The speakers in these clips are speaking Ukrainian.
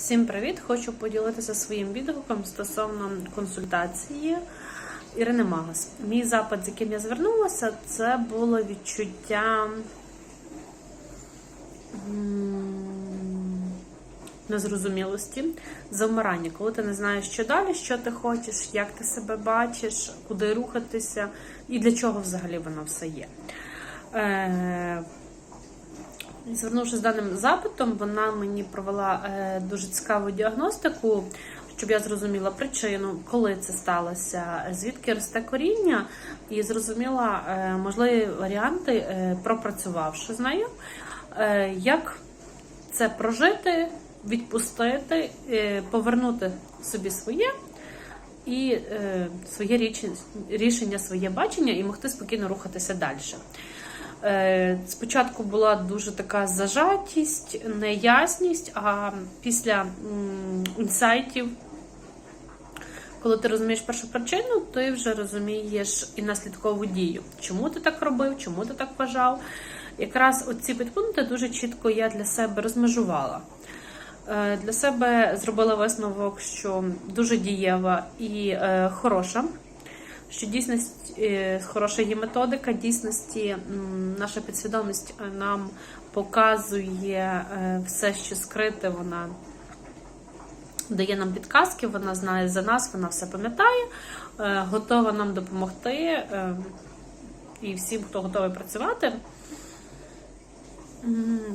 Всім привіт! Хочу поділитися своїм відгуком стосовно консультації Ірини Магас. Мій запит, з яким я звернулася, це було відчуття незрозумілості, завмирання, коли ти не знаєш, що далі, що ти хочеш, як ти себе бачиш, куди рухатися і для чого взагалі воно все є. Звернувшись з даним запитом, вона мені провела е, дуже цікаву діагностику, щоб я зрозуміла причину, коли це сталося, звідки росте коріння, і зрозуміла е, можливі варіанти, е, пропрацювавши з нею, як це прожити, відпустити, повернути собі своє. І е, своє рішення, своє бачення і могти спокійно рухатися далі. Е, Спочатку була дуже така зажатість, неясність, а після інсайтів, коли ти розумієш першу причину, ти вже розумієш і наслідкову дію. Чому ти так робив, чому ти так вважав. Якраз оці підпункти дуже чітко я для себе розмежувала. Е, Для себе зробила висновок, що дуже дієва і е, хороша що дійсність е, хороша є методика, дійсності наша підсвідомість е, нам показує е, все, що скрите, вона дає нам підказки, вона знає за нас, вона все пам'ятає, готова нам допомогти. І всім, хто готовий працювати.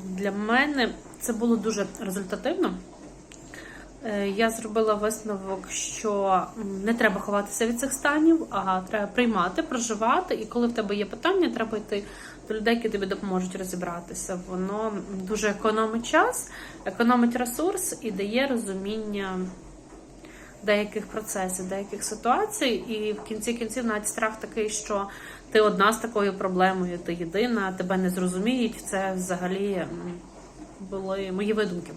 Для мене це було дуже результативно. Е, Я зробила висновок, що не треба ховатися від цих станів, а треба приймати, проживати. І коли в тебе є питання, треба йти до людей, які тобі допоможуть розібратися. Воно дуже економить час, економить ресурс і дає розуміння деяких процесів, деяких ситуацій. І в кінці кінців навіть страх такий, що ти одна з такою проблемою, ти єдина, тебе не зрозуміють. Це взагалі були мої видумки.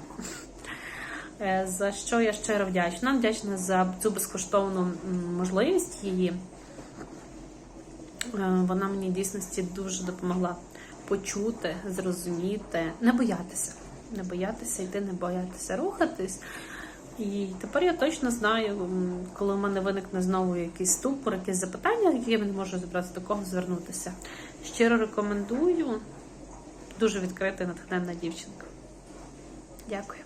Е, За що я щиро вдячна. Вдячна за цю безкоштовну можливість її. Е, Вона мені дійсності дуже допомогла почути, зрозуміти, не боятися. Не боятися йти, не боятися рухатись. І тепер я точно знаю, коли в мене виникне знову якийсь ступор, якісь запитання, які я не можу зібрати до кого звернутися. Щиро рекомендую. Дуже відкрита і натхненна дівчинка. Дякую.